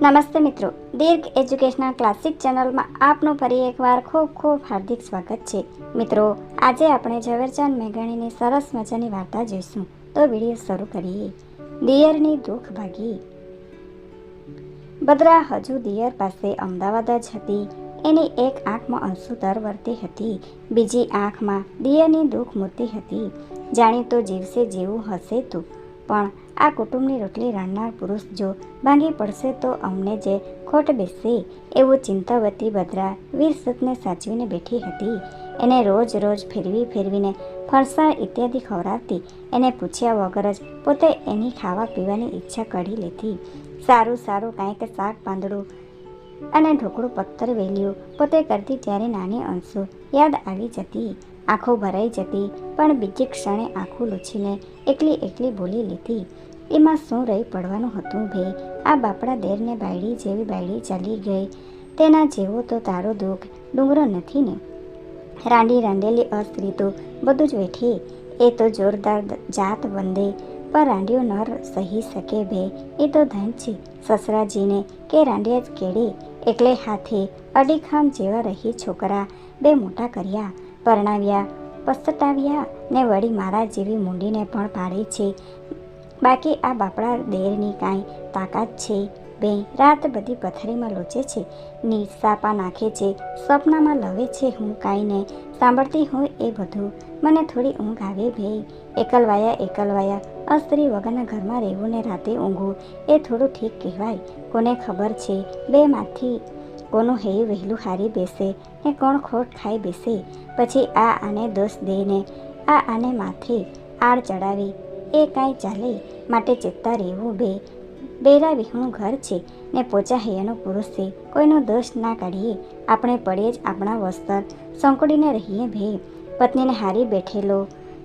નમસ્તે મિત્રો. દીર્ઘ educational classic ચેનલમાં આપનું ફરી એકવાર ખૂબ ખૂબ હાર્દિક સ્વાગત છે. મિત્રો, આજે આપણે ઝવેરચંદ મેઘાણીની સરસ મજાની વાર્તા જોઈશું. તો વીડિયો શરૂ કરીએ. દિયરની દુઃખ ભાગી. બદરા હજુ દિયર પાસે અમદાવાદ જ હતી. એની એક આંખમાં અંશુ તરવરતી હતી. બીજી આંખમાં દિયરની દુઃખ મૂર્તિ હતી. જાણી તો જીવશે જેવું હશે તું. પણ આ કુટુંબની રોટલી રાંધનાર પુરુષ જો ભાંગી પડશે તો અમને જે ખોટ બેસે એવું ચિંતાવતી બદ્રા વીરસતને સાચવીને બેઠી હતી. એને રોજ રોજ ફેરવી ફેરવીને ફરસાણ ઇત્યાદિ ખવડાવતી એને પૂછ્યા વગર જ પોતે એની ખાવા પીવાની ઈચ્છા કાઢી લેતી. સારું સારું કાંઈક શાક પાંદડું અને ઢોકળું પથ્થર વેલ્યું પોતે કરતી ત્યારે નાની અંશુ યાદ આવી જતી. આંખો ભરાઈ જતી પણ બીજી ક્ષણે આંખો લૂછીને એકલી એકલી બોલી લીધી. એમાં શું રહી પડવાનું હતું ભે? આ બાપડા દેરને બાયડી જેવી બાયડી ચાલી ગઈ. તેના જેવો તો તારો દુઃખ. ડુંગરો નથી ને? રાંડી રાંડેલી અસ્ત્રી તો બધું જ વેઠી. એ તો જોરદાર જાત વંદે. પણ રાંડિયો ન સહી શકે ભે? એ તો ધન છે સસરાજીને. કે રાંડિયા જ કેળે એકલે હાથે. અડીખામ જેવા રહી છોકરા. બે મોટા કર્યા. પરણાવ્યા. પસ્તટાવ્યા ને વળી મારા જેવી મૂંડીને પણ પાડે છે. બાકી આ બાપડા દેરની કાંઈ તાકાત છે. બે, રાત બધી પથારીમાં લોચે છે. નિસાપા નાખે છે. સ્વપ્નમાં લવે છે હું કાંઈ ને સાંભળતી હોય એ બધું. મને થોડી ઊંઘ આવે ભે એકલવાયા એકલવાયા. અસ્ત્રી વગરના ઘરમાં રહેવું ને રાતે ઊંઘવું એ થોડું ઠીક કહેવાય. કોને ખબર છે? બેમાંથી કોનું હૈયું વહેલું હારી બેસે, ને કોણ ખોટ ખાઈ બેસે. પછી આ આને દોષ દઈને આ આને માથે આડ ચડાવી, એ કાંઈ ચાલે માટે ચેતતા રહેવું બે. બેરા વિહણું ઘર છે, ને પોચા હૈયાનો પુરુષ છે. કોઈનો દોષ ના કાઢીએ, આપણે પડે જ આપણા વસ્ત્ર. સંકળીને રહીએ ભે, પત્નીને હારી બેઠેલો.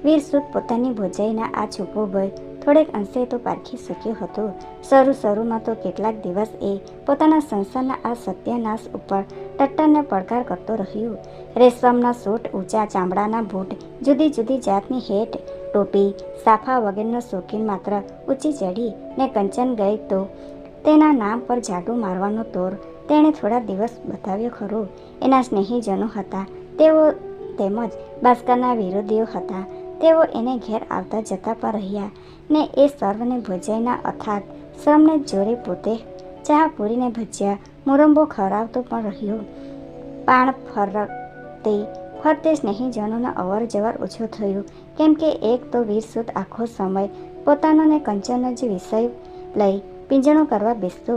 વીર સુદ પોતાની ભોજાઈના આ છૂપો ભય થોડેક અંશે તો પારખી શક્યો હતો. શરૂ શરૂમાં તો કેટલાક દિવસ એ પોતાના સંસારના આ સત્યાનાશ ઉપર ટટ્ટરને પડકાર કરતો રહ્યો. રેશમના સૂટ ઊંચા ચામડાના બૂટ, જુદી જુદી જાતની હેટ, ટોપી, સાફા વગેરેનો શોખીન માત્ર ઊંચી ચડી ને કંચન ગઈ તો તેના નામ પર જાડુ મારવાનો તોર તેણે થોડા દિવસ બતાવ્યો ખરો. એના સ્નેહીજનો હતા. તેઓ તેમજ બાસ્કરના વિરોધીઓ હતા. તેઓ એને ઘેર આવતા જતા પણ રહ્યા ને એ સર્વને ભોજાઈના અર્થાત શ્રમને જોરે પોતે ચા પૂરીને ભજ્યા, મુરંબો ખવડાવતો પણ રહ્યો. પાણ ફરતે ફરતે સ્નેહીજનોનો અવર જવર ઓછો થયો. કેમ કે એક તો વીરસુદ આખો સમય પોતાનો ને કંચનનો જ વિષય લઈ પિંજણો કરવા બેસતો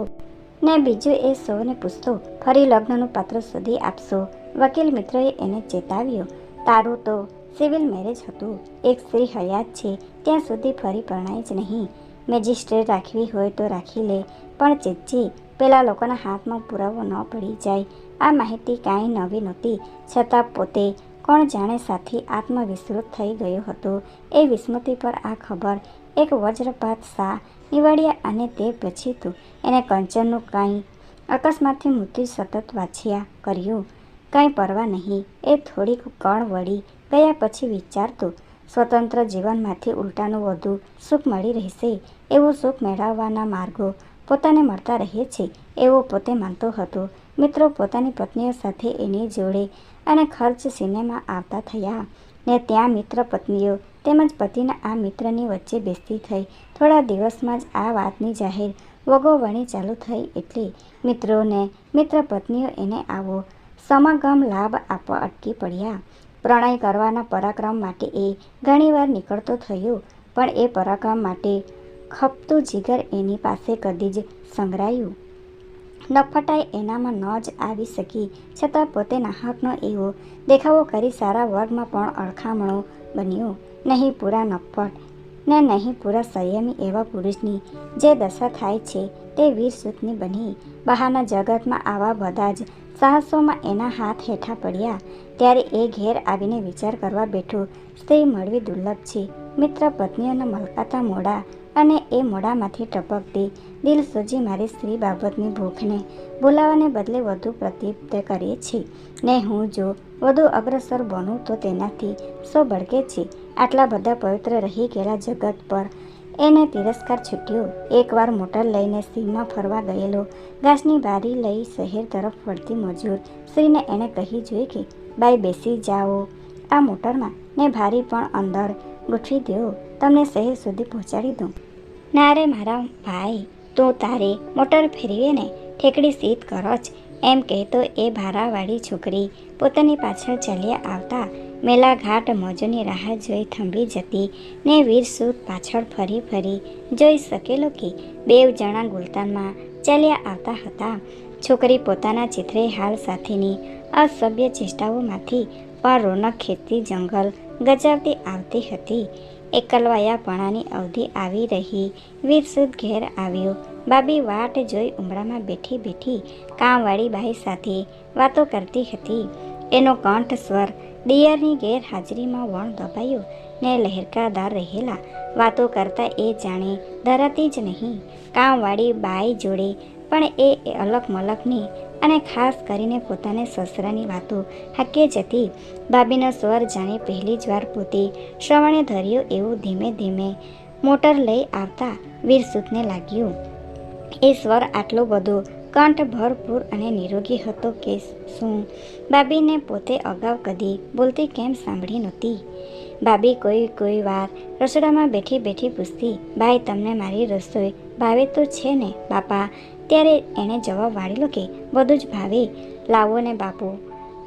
ને બીજું એ સૌને પૂછતો, ફરી લગ્નનું પાત્ર શોધી આપશો? વકીલ મિત્રએ એને ચેતાવ્યો, તારું તો સિવિલ મેરેજ હતું. એક સ્ત્રી હયાત છે, ત્યાં સુધી ફરી પરણાય જ નહીં. મેજિસ્ટ્રેટ રાખવી હોય તો રાખી લે, પણ ચેતજી પેલા લોકોના હાથમાં પુરાવો ન પડી જાય. આ માહિતી કાંઈ નવી નહોતી, છતાં પોતે કોણ જાણે સાથી આત્મવિસ્તૃત થઈ ગયો હતો. એ વિસ્મૃતિ પર આ ખબર, એક વજ્રપાત સા નિવાડ્યા અને તે પછી તો એને કંચનનું કાંઈ અકસ્માતથી મૃત્યુ સતત વાંચ્યા કર્યું. કાંઈ પરવા નહીં, એ થોડીક કણ વળી ગયા પછી વિચારતું, સ્વતંત્ર જીવનમાંથી ઉલટાનું વધુ સુખ મળી રહેશે, એવું સુખ મેળવવાના માર્ગો પોતાને મળતા રહે છે, એવો પોતે માનતો હતો. મિત્રો પોતાની પત્નીઓ સાથે એની જોડે અને ખર્ચ સિનેમા આવતા થયા ને ત્યાં મિત્ર પત્નીઓ તેમજ પતિના આ મિત્રની વચ્ચે બેસતી થઈ. થોડા દિવસમાં જ આ વાતની જાહેર વગોવણી ચાલુ થઈ એટલે મિત્રોને, મિત્ર પત્નીઓ એને આવો સમાગમ લાભ આપવા અટકી પડ્યા. પ્રણય કરવાના પરાક્રમ માટે એ ઘણીવાર નીકળતો થયો, પણ એ પરાક્રમ માટે ખપતું જીગર એની પાસે કદી જ સંગ્રાયું નફટાઈ એનામાં ન જ આવી શકી, છતાં પોતે નાહકનો એવો દેખાવો કરી સારા વર્ગમાં પણ અળખામણો બન્યો. નહીં પૂરા નફટ ને નહીં પૂરા સંયમી એવા પુરુષની જે દશા થાય છે તે વીર સુતની બની. બહારના જગતમાં આવા બધા જ સાહસોમાં એના હાથ હેઠા પડ્યા, ત્યારે એ ઘેર આવીને વિચાર કરવા બેઠો, સ્ત્રી મળવી દુર્લભ છે. મિત્ર પત્નીઓના મલકાતા મોડા અને એ મોડામાંથી ટપકતી, દિલ સૂજી મારી સ્ત્રી બાબતની ભૂખને બોલાવાને બદલે વધુ પ્રતિપ્ત કરે છે. ને હું જો વધુ અગ્રસર બનું તો તેનાથી સો ભડકે છે. આટલા બધા પવિત્ર રહી ગયેલા જગત પર એને તિરસ્કાર છૂટ્યો. એકવાર મોટર લઈને સીમમાં ફરવા ગયેલો. ઘાસની બારી લઈ શહેર તરફ વળતી મજૂર. શ્રીને એણે કહી જોઈ કે, બાઈ, બેસી જાઓ. આ મોટરમાં ને ભારી પણ અંદર. ગોઠવી દો. તમને શહેર સુધી પહોંચાડી દઉં. ના રે મારા ભાઈ, તું તારે મોટર ફેરવીને ઠેકડી સીત કરો જ. એમ કહેતો એ ભારાવાળી છોકરી. પોતાની પાછળ ચાલ્યા આવતા મેલા ઘાટ મોજોની રાહ જોઈ થંભી જતી ને વીરસૂત પાછળ ફરી ફરી જોઈ શકેલો કે બેવ જણા ગુલતાનમાં ચાલ્યા આવતા હતા. છોકરી પોતાના ચિત્રે હાલ સાથેની અસભ્ય ચેષ્ટાઓમાંથી પણ રોનક ખેતી જંગલ ગજાવતી આવતી હતી. એકલવાયાપણાની અવધિ આવી રહી. વીરસુદ ઘેર આવ્યો. બાબી વાટ જોઈ ઉમરામાં બેઠી બેઠી કામવાળી બાઈ સાથે વાતો કરતી હતી. એનો કંઠ સ્વર દિયરની ગેરહાજરીમાં વણ દબાયો ને લહેરકાદાર રહેલા. વાતો કરતા એ જાણે ધરાતી જ નહીં. કામવાળી બાઈ જોડે પણ એ અલગ મલકની અને ખાસ કરીને પોતાને સસરાની વાતો હાકે જતી. બાબીનો સ્વર જાણે પહેલી જ વાર પોતે શ્રવણે ધર્યો એવું ધીમે ધીમે મોટર લઈ આવતા વીરસુતને લાગ્યું. એ સ્વર આટલો બધો કંઠ ભરપૂર અને નિરોગી હતો કે શું? બાબીને પોતે અગાઉ કદી બોલતી કેમ સાંભળી નહોતી? બાબી કોઈ કોઈ વાર રસોડામાં બેઠી બેઠી પૂછતી, ભાઈ, તમને મારી રસોઈ ભાવે તો છે ને, બાપા? ત્યારે એણે જવાબ વાળેલો કે, બધું જ ભાવે. લાવો ને બાપુ.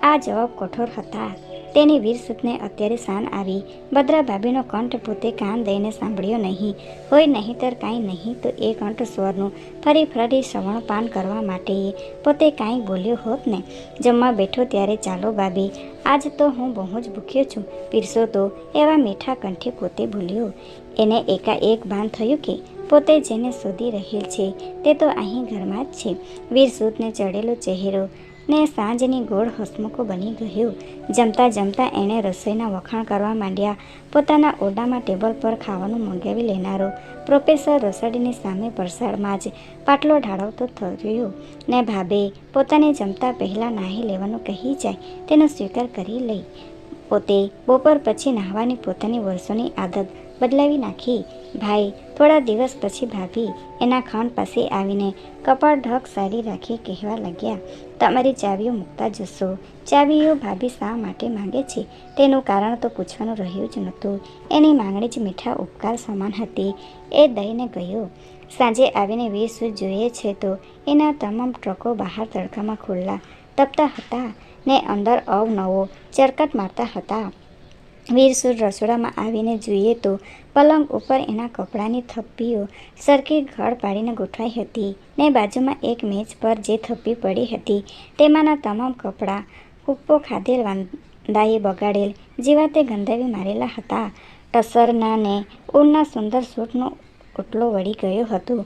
આ જવાબ કઠોર હતા. તેની વીરસુતને અત્યારે સાન આવી. ભદ્રા ભાભીનો કંઠ પોતે કાન દઈને સાંભળ્યો નહીં. હોય નહીંતર કાંઈ નહીં તો એ કંઠ સ્વરનું ફરી ફરી શ્રવણપાન કરવા માટે પોતે કાંઈ બોલ્યો હોત ને. જમવા બેઠો ત્યારે ચાલો ભાભી, આજ તો હું બહુ જ ભૂખ્યો છું. પીરસો તો. એવા મીઠા કંઠે પોતે ભૂલ્યો એને એકાએક ભાન થયું કે પોતે જેને શોધી રહેલ છે તે તો અહીં ઘરમાં જ છે. વીરસૂતને ચડેલો ચહેરો ને સાંજની ગોળ હસમુખો બની ગયો. જમતા જમતા એણે રસોઈના વખાણ કરવા માંડ્યા. પોતાના ઓરડામાં ટેબલ પર ખાવાનું મંગાવી લેનારો. પ્રોફેસર રસોડીની સામે પરસાળમાં જ પાટલો ઢાળવતો થયો ને ભાભે પોતાને જમતા પહેલાં નાહી લેવાનું કહી જાય તેનો સ્વીકાર કરી લઈ. પોતે બપોર પછી નાહવાની પોતાની વર્ષોની આદત બદલાવી નાખી. ભાઈ, થોડા દિવસ પછી ભાભી એના ખાન પાસે આવીને કપાળ ઢક સારી રાખી કહેવા લાગ્યા, તમારી ચાવીઓ મૂકતા જશો. ચાવીઓ ભાભી શા માટે માંગે છે? તેનું કારણ તો પૂછવાનું રહ્યું જ નહોતું. એની માંગણી જ મીઠા ઉપકાર સમાન હતી. એ દઈને ગયો. સાંજે આવીને વીસ જોઈએ છે તો. એના તમામ ટ્રકો બહાર તડકામાં ખુલ્લા તપતા હતા ને અંદર અવનવો ચરકટ મારતા હતા. વીરસુર રસોડામાં આવીને જોઈએ તો પલંગ ઉપર એના કપડાની થપ્પીઓ સરખી ઘડ પાડીને ગોઠવાઈ હતી ને બાજુમાં એક મેજ પર જે થપ્પી પડી હતી તેમાંના તમામ કપડાં કૂપો ખાધેલ, વાંદાએ બગાડેલ, જેવા તે ગંધાવી મારેલા હતા. ટસરના ને ઊનના સુંદર સૂટનો ઓટલો વળી ગયો હતો.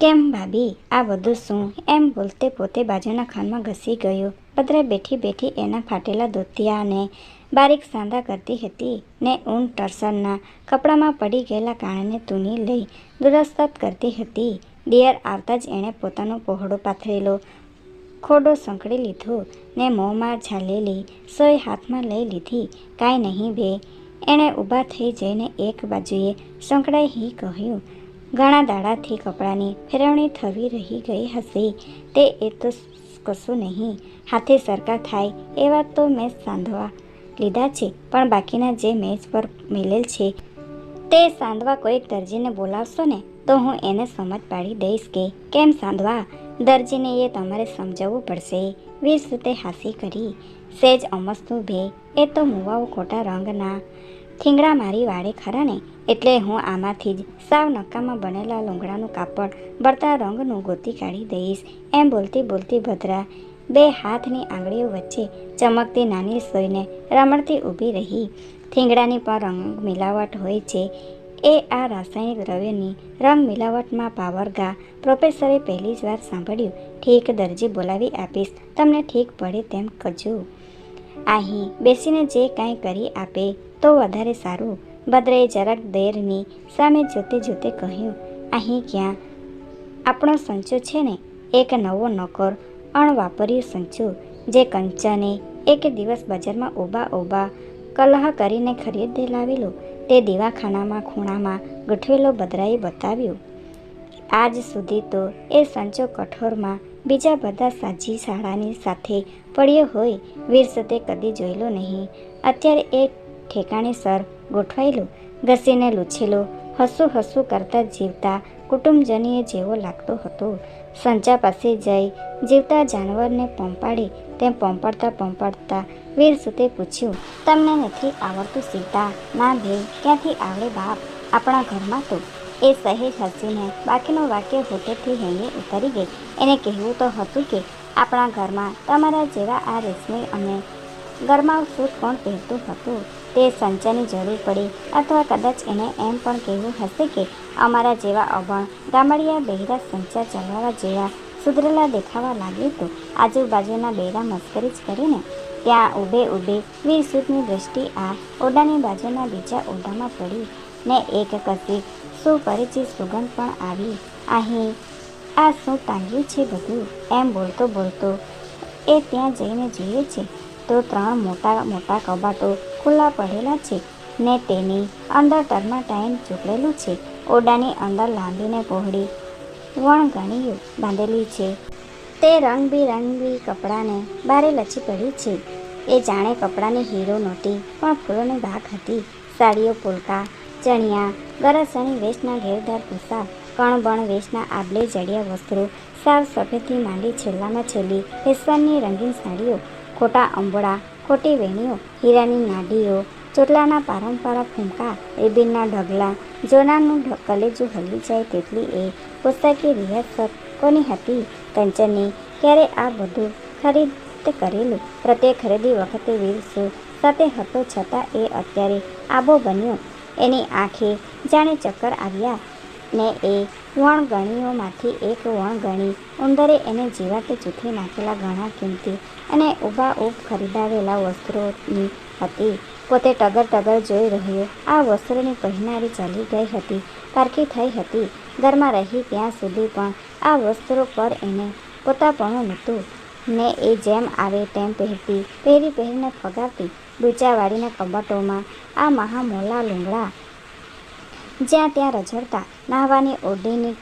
કેમ ભાભી, આ બધું શું એમ બોલતે પોતે બાજુના ખાનમાં ઘસી ગયો. ભદ્રા બેઠી બેઠી એના ફાટેલા ધોતિયાને બારીક સાંધા કરતી હતી ને ઊન ટર્સરના કપડામાં પડી ગયેલા કાણાને તૂની લઈ દુરસ્ત કરતી હતી. દિયર આવતા જ એણે પોતાનો પહોળો પાથરેલો ખોડો સંકળી લીધો ને મોંમાં ઝાલેલી સોય હાથમાં લઈ લીધી. કાંઈ નહીં બે, એણે ઊભા થઈ જઈને એક બાજુએ સંકળાઈ હી કહ્યું, ઘણા દાડાથી કપડાની ફેરવણી થવી રહી ગઈ હશે. તે એ તો કશું નહીં. હાથે સરકાર થાય એવા તો મેં સાંધવા લીધા છે, પણ બાકીના જે મેચ પર મિલેલ છે, તે સાંધવા કોઈક દરજીને બોલાવશો ને, તો હું એને સમજ પાડી દઈશ કે કેમ સાંધવા? દરજીને એ તમારે સમજાવવું પડશે. વીર સુતે હાસી કરી. સેજ અમસ્તું ભે, એ તો મુવાઓ ખોટા રંગના. ઠીંગડા મારી વાળે ખરા ને, એટલે હું આમાંથી જ સાવ નક્કામાં બનેલા લૂંગડાનું કાપડ, બળતા રંગનું ગોતી કાઢી દઈશ. એમ બોલતી બોલતી ભદ્રા બે હાથની આંગળીઓ વચ્ચે ચમકતી નાની સોયને રમણથી ઊભી રહી. થીંગડાની પણ રંગ મિલાવટ હોય છે. એ આ રાસાયણિક દ્રવ્યની રંગ મિલાવટમાં પાવરગા પ્રોફેસરે પહેલી જ વાર સાંભળ્યું, ઠીક દરજી બોલાવી આપીશ. તમને ઠીક પડે તેમ કજો. અહીં બેસીને જે કાંઈ કરી આપે તો વધારે સારું. ભદ્રએ જરાક દેરની સામે જોતે જોતે કહ્યું, અહીં ક્યાં? આપણો સંચો છે ને? એક નવો નોકર અણવાપર્યું સંચો, જે કંચને એક દિવસ બજારમાં ઊભા ઊભા કલહ કરીને ખરીદે લાવેલો, તે દીવાખાનામાં ખૂણામાં ગોઠવેલો બદરાએ બતાવ્યો. આજ સુધી તો એ સંચો કઠોરમાં બીજા બધા સાજી શાળાની સાથે પડ્યો હોય વીરસતે કદી જોયેલો નહીં. અત્યારે એ ઠેકાણે સર ગોઠવાયેલો, ઘસીને લૂછેલો, હસું હસું કરતા જીવતા કુટુંબજનીય જેવો લાગતો હતો. સંચા પાસે જઈ જીવતા જાનવરને પંપાડી તેમ પંપાડતા પંપાડતા વીર સુતે પૂછ્યું, તમને નથી આવડતું સીતા? ના ભે ક્યાંથી આવડે બાપ? આપણા ઘરમાં તો એ સહેજ હસીને બાકીનું વાક્ય હોટેથી હેંગે ઉતરી ગઈ. એને કહેવું તો હતું કે આપણા ઘરમાં તમારા જેવા આ રેશમી અને ઘરમાં સૂટ કોણ પહેરતું હતું? તે સંચયની જરૂર પડી અથવા કદાચ એને એમ પણ કહેવું હશે કે અમારા જેવા અભણ, ગામડિયા બહેરા સંચા ચલાવવા જેવા સુધરેલા દેખાવા લાગે તો આજુબાજુના બેરા મસ્કરી જ કરીને ત્યાં ઊભે ઊભે વીર દૃષ્ટિ આ ઓરડાની બાજુના બીજા ઓરડામાં પડી ને એક કસી સુપરિચિત સુગંધ પણ આવી. અહીં આ શું ટાંગ્યું છે બધું? એમ બોલતો બોલતો એ ત્યાં જઈને જુએ છે તો ત્રણ મોટા મોટા કબાટો ખુલ્લા પડેલા છે ને તેની અંદર ટર્માટાઈન ચોપડેલું છે. ઓરડાની અંદર લાંબીને પહોળી વણગણીઓ બાંધેલી છે. તે રંગબેરંગી કપડાને બારે લચી પડી છે. એ જાણે કપડાની હીરો નહોતી પણ ફૂલોની ભાગ હતી. સાડીઓ પોલકા, ચણિયા, ગરસણી વેશના ઘેરદાર પોશાક, કણબણ વેશના આબલે જડિયા વસ્ત્રો, સાવ સફેદથી માંડી છેલ્લામાં છેલ્લી ફેશનની રંગીન સાડીઓ ખોટા અંબળા ખોટી વેણીઓ, હીરાની નાડીઓ, ચોટલાના પારંપરા ફૂંકા, રિબિનના ઢગલા, જોનાનું કલેજું હલી જાય તેટલી એ પુસ્તકી રિહર્સલ કોની હતી? કંચનની ક્યારે આ બધું ખરીદ કરેલું? પ્રત્યેક ખરીદી વખતે વીરસુ સાથે હતો છતાં એ અત્યારે આબો બન્યો. એની આંખે જાણે ચક્કર આવ્યા ને એ વણગણીઓમાંથી એક વણગણી ઉંદરે એને જીવાતે જૂથી નાખેલા ઘણા કિંમતી અને ઊભા ઊભ ખરીદાવેલા વસ્ત્રોની હતી. પોતે ટગર ટગર જોઈ રહ્યો. આ વસ્ત્રોની પહેનારી ચાલી ગઈ હતી. પારખી થઈ હતી. ઘરમાં રહી ત્યાં સુધી પણ આ વસ્ત્રો પર એને પોતાપણું નહોતું. ને એ જેમ આવે તેમ પહેરતી. પહેરી પહેરીને ફગાવતી. ડૂચાવાળીના કબાટોમાં આ મહામોલા લુંગડા. જ્યાં ત્યાં રઝળતા નાહવાની ઓઢીની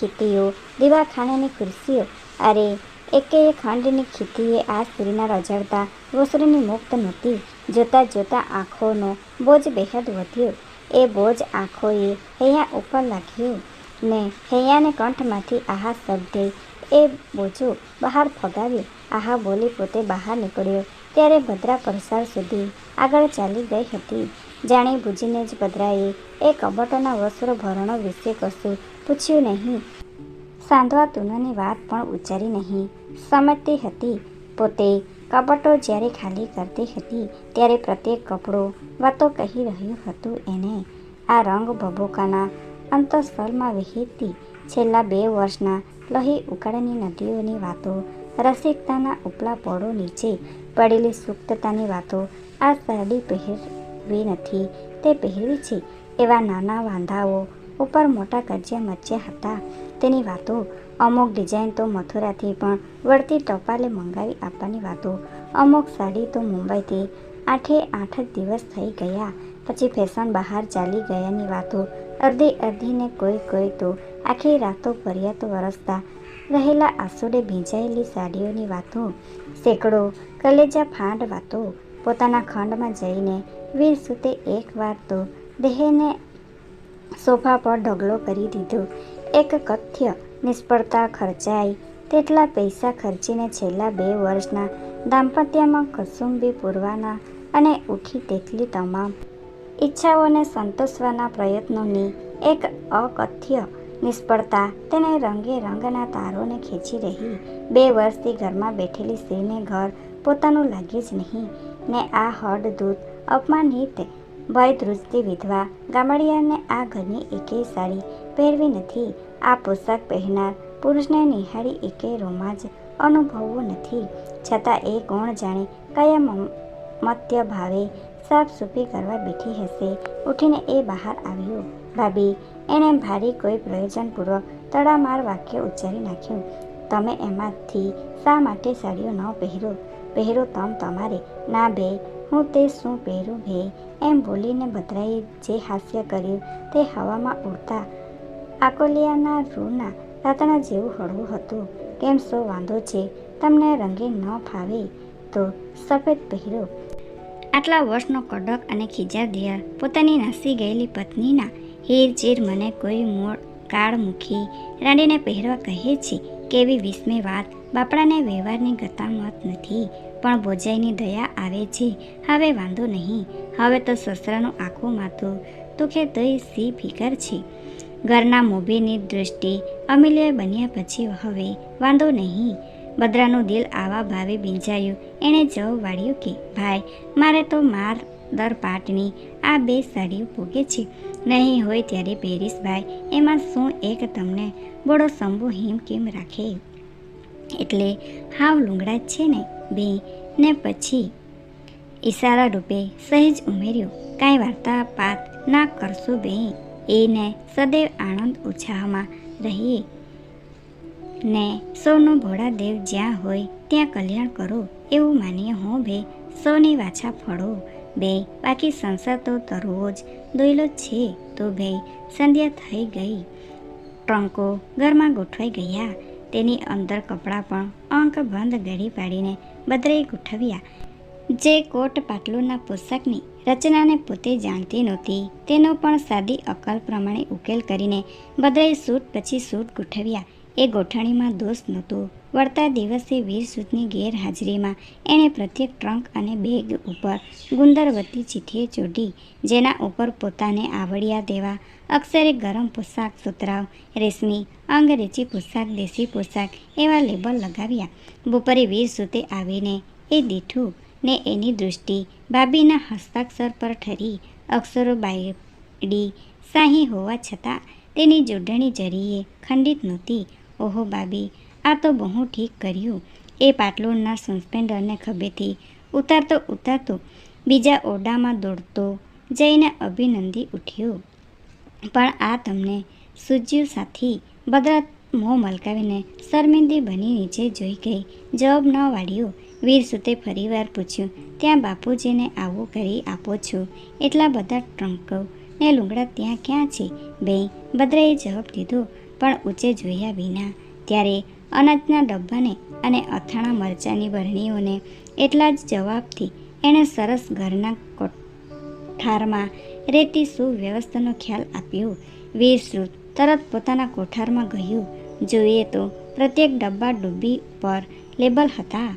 ખીતીઓ, દીવાખાનાની ખુરશીઓ. અરે એકેય ખંડની ખીતીએ આ સ્ત્રીના રઝળતા વસ્ત્રની મુક્ત નહોતી જોતાં જોતાં આંખોનો બોજ બેહદ વધ્યો. એ બોજ આંખોએ હૈયા ઉપર લાગ્યો ને હૈયાને કંઠમાંથી આહા શબ્દે એ બોજો બહાર ફગાવ્યો. આહા બોલી પોતે બહાર નીકળ્યો. ત્યારે ભદ્રા પરસાળ સુધી આગળ ચાલી ગઈ હતી. જાણી બુજીને જ ભદ્રાએ એ કબટોના વસ્ત્રો ભરણો વિશે કશું પૂછ્યું નહીં. સાંધવા તુનોની વાત પણ ઉચ્ચારી નહીં. સમજતી હતી. પોતે કપટો જ્યારે ખાલી કરતી હતી, ત્યારે પ્રત્યેક કપડો વાતો કહી રહ્યું હતું એને. આ રંગ ભભૂકાના અંતઃસ્થળમાં વહેતી છેલ્લા બે વર્ષના લોહી ઉકાળાની નદીઓની વાતો, રસિકતાના ઉપલા પોળો નીચે પડેલી સુપ્તતાની વાતો, આ સાડી પહેરવી નથી, તે પહેરવી છે એવા નાના વાંધાઓ ઉપર મોટા કજિયા મચ્યા હતા. તેની વાતો. અમુક ડિઝાઇન તો મથુરાથી, પણ વળતી ટપાલે મંગાવી આપવાની વાતો. અમુક સાડી તો મુંબઈથી. આઠે આઠ જ દિવસ થઈ ગયા. પછી ફેશન બહાર ચાલી ગયાની વાતો. અડધી અડધીને કોઈ કોઈ તો આખી રાતો ફરિયાતો વરસતા રહેલા આસુડે ભીંજાયેલી સાડીઓની વાતો. સેંકડો કલેજા ફાંડ વાતો. પોતાના ખંડમાં જઈને વીર સુતે એકવાર તો દેહને સોફા પર ઢગલો કરી દીધો. એક કથ્ય નિષ્ફળતા ખર્ચાઈ. તેટલા પૈસા ખર્ચીને છેલ્લા બે વર્ષના દાંપત્યમાં કસુંબી પૂરવાના અને ઉઠી તેટલી તમામ ઈચ્છાઓને સંતોષવાના પ્રયત્નોની એક અકથ્ય નિષ્ફળતા તેને રંગે રંગના તારોને ખેંચી રહી. બે વર્ષથી ઘરમાં બેઠેલી સ્ત્રીને ઘર પોતાનું લાગે જ નહીં. ને આ હળદૂત અપમાનિત ભય ધ્રુજતી વિધવા ગામડિયાને આ ઘરની એકેય સાડી પહેરવી નથી. આ પોશાક પહેરનાર પુરુષને નિહાળી એકેય રોમાંચ અનુભવવો નથી. છતાં એ કોણ જાણે કયા મત્ય ભાવે સાફ સૂફી કરવા બેઠી હશે. ઉઠીને એ બહાર આવ્યો. ભાભી, એણે ભારી કોઈ પ્રયોજનપૂર્વક તડામાર વાક્ય ઉચ્ચારી નાખ્યું. તમે એમાંથી શા માટે સાડીઓ ન પહેરો? પહેરો તમ તમારે. ના બે, હું તે શું પહેરું ભે એમ બોલીને બદરાએ જે હાસ્ય કર્યું તે હવામાં ઉડતા આકોલિયાના રૂના રાતણા જેવું હળવું હતું. કેમ શું વાંધો છે? તમને રંગીન ન ફાવે તો સફેદ પહેરો. આટલા વર્ષનો કડક અને ખીજા દિયર પોતાની નાસી ગયેલી પત્નીના હીર ચીર મને કોઈ મૂળ કાળ મૂકી રાણીને પહેરવા કહે છે કેવી વિસ્મય વાત. બાપડાને વ્યવહારની ગતામત નથી, પણ બોજાઈની દયા આવે છે. હવે વાંધો નહીં. હવે તો સસરાનું આખું માથું દુખે તોય સી ફિકર છે. ઘરના મોભીની દૃષ્ટિ અમૂલ્ય બન્યા પછી હવે વાંધો નહીં. બદરાનું દિલ આવા ભાવે બિંજાયું. એણે જવ વાળ્યું કે, ભાઈ, મારે તો માર દર પાટની આ બે સાડીઓ પૂગે છે. નહીં હોય ત્યારે પહેરીશ, ભાઈ. એમાં શું એક તમને બોડો સંભો હિમ કેમ રાખે? એટલે હાવ લુંગડા છે ને બે ને પછી ઈશારા રૂપે સહેજ ઉમેર્યું, કાંઈ વાર્તા પાત ના કરશો બે એને સદૈવ આનંદ ઉત્સાહમાં રહીએ ને સૌનો ભોળાદેવ જ્યાં હોય ત્યાં કલ્યાણ કરો એવું માનીએ હું બે સૌની વાછા ફળો બે, બાકી સંસાર તો તરવો જ દોયલો છે તો બે સંધ્યા થઈ ગઈ. ટ્રંકો ઘરમાં ગોઠવાઈ ગયા. તેની અંદર કપડાં પણ અંક બંધ ગળી પાડીને બદરે ગોઠવ્યા. જે કોટ પાટલુના પોશાકની રચનાને પોતે જાણતી નહોતી. તેનો પણ સાદી અકલ પ્રમાણે ઉકેલ કરીને બદરાએ સૂટ પછી સૂટ ગોઠવ્યા. એ ગોઠણીમાં દોષ નહોતો. વળતા દિવસે વીર સૂતની ગેરહાજરીમાં એણે પ્રત્યેક ટ્રંક અને બેગ ઉપર ગુંદરવતી ચીઠીએ ચોઢી જેના ઉપર પોતાને આવડ્યા દેવા, અક્ષરે ગરમ પોશાક સુતરાવ, રેશમી અંગ્રેજી પોશાક, દેશી પોશાક એવા લેબલ લગાવ્યા. બપોરે વીર સૂતે આવીને એ દીઠું ને એની દૃષ્ટિ. ભાભીના હસ્તાક્ષર પર ઠરી અક્ષરો બાયડી સાહી હોવા છતાં તેની જોડણી જરીએ ખંડિત નહોતી. ઓહો બાબી આ તો બહુ ઠીક કર્યું. એ પાટલુનના સસ્પેન્ડરને ખભેથી ઉતારતો ઉતારતો બીજા ઓરડામાં દોડતો જઈને અભિનંદી ઉઠ્યો. પણ આ તમને સૂજ્યું સાથી. બદરા મોં મલકાવીને શર્મિંદી બની નીચે જોઈ ગઈ. જવાબ ન વાળ્યો. વીર સુતે ફરીવાર પૂછ્યું, ત્યાં બાપુજીને આવું કરી આપો છો? એટલા બધા ટ્રંકો. ને લુગડા ત્યાં ક્યાં છે? બે બદરાએ જવાબ દીધો, પણ ઊંચે જોયા વિના. ત્યારે અનાજના ડબ્બાને અને અથાણા મરચાની બરણીઓને એટલા જ જવાબથી એણે સરસ ઘરના કોઠારમાં રેતી સુવ્યવસ્થાનો ખ્યાલ આપ્યો. વીર તરત પોતાના કોઠારમાં ગયું. જોઈએ તો પ્રત્યેક ડબ્બા ડૂબી પર લેબલ હતા.